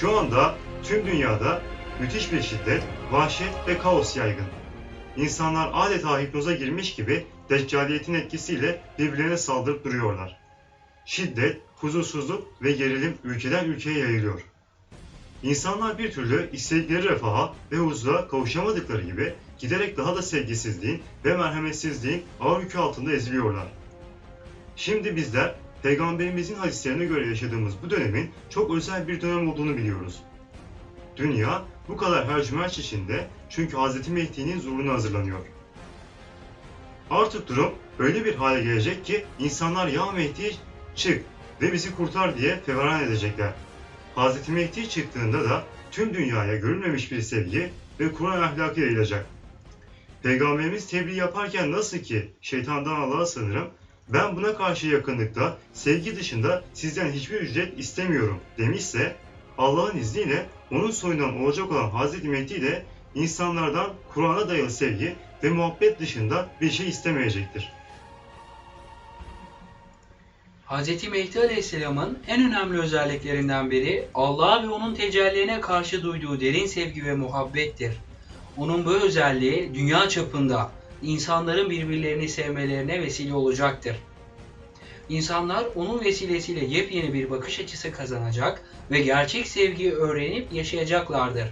Şu anda tüm dünyada müthiş bir şiddet, vahşet ve kaos yaygın. İnsanlar adeta hipnoza girmiş gibi deccaliyetin etkisiyle birbirlerine saldırıp duruyorlar. Şiddet, huzursuzluk ve gerilim ülkeden ülkeye yayılıyor. İnsanlar bir türlü istedikleri refaha ve huzura kavuşamadıkları gibi giderek daha da sevgisizliğin ve merhametsizliğin ağır yükü altında eziliyorlar. Şimdi bizler Peygamberimizin hadislerine göre yaşadığımız bu dönemin çok özel bir dönem olduğunu biliyoruz. Dünya bu kadar hercümerç içinde çünkü Hz. Mehdi'nin zuhuruna hazırlanıyor. Artık durum öyle bir hale gelecek ki insanlar ya Mehdi çık ve bizi kurtar diye feveran edecekler. Hz. Mehdi çıktığında da tüm dünyaya görülmemiş bir sevgi ve Kur'an ahlakı yayılacak. Peygamberimiz tebliğ yaparken nasıl ki şeytandan Allah'a sığınırım, ben buna karşı yakınlıkta sevgi dışında sizden hiçbir ücret istemiyorum demişse Allah'ın izniyle onun soyundan olacak olan Hz. Mehdi de insanlardan Kur'an'a dayalı sevgi ve muhabbet dışında bir şey istemeyecektir. Hz. Mehdi Aleyhisselam'ın en önemli özelliklerinden biri Allah'a ve onun tecellilerine karşı duyduğu derin sevgi ve muhabbettir. Onun bu özelliği dünya çapında insanların birbirlerini sevmelerine vesile olacaktır. İnsanlar onun vesilesiyle yepyeni bir bakış açısı kazanacak ve gerçek sevgiyi öğrenip yaşayacaklardır.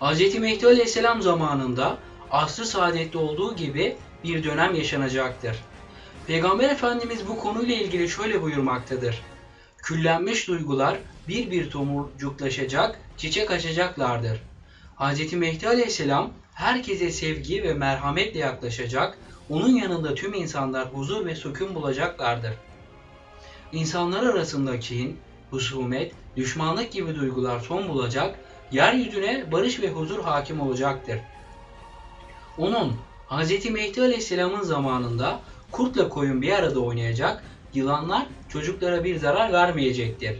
Hz. Mehdi Aleyhisselam zamanında asr-ı saadette olduğu gibi bir dönem yaşanacaktır. Peygamber Efendimiz bu konuyla ilgili şöyle buyurmaktadır. Küllenmiş duygular bir bir tomurcuklaşacak, çiçek açacaklardır. Hz. Mehdi Aleyhisselam herkese sevgi ve merhametle yaklaşacak, onun yanında tüm insanlar huzur ve sükun bulacaklardır. İnsanlar arasında kin, husumet, düşmanlık gibi duygular son bulacak, yeryüzüne barış ve huzur hakim olacaktır. Onun Hz. Mehdi Aleyhisselam'ın zamanında kurtla koyun bir arada oynayacak, yılanlar çocuklara bir zarar vermeyecektir.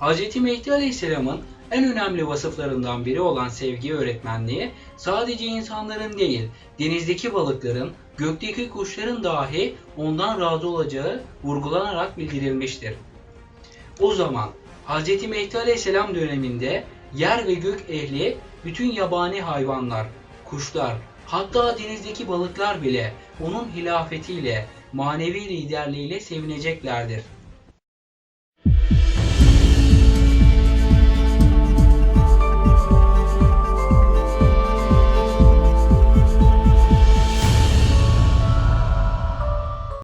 Hz. Mehdi Aleyhisselam'ın en önemli vasıflarından biri olan sevgi öğretmenliği sadece insanların değil, denizdeki balıkların, gökteki kuşların dahi ondan razı olacağı vurgulanarak bildirilmiştir. O zaman Hz. Mehdi Aleyhisselam döneminde yer ve gök ehli bütün yabani hayvanlar, kuşlar, hatta denizdeki balıklar bile onun hilafetiyle, manevi liderliğiyle sevineceklerdir.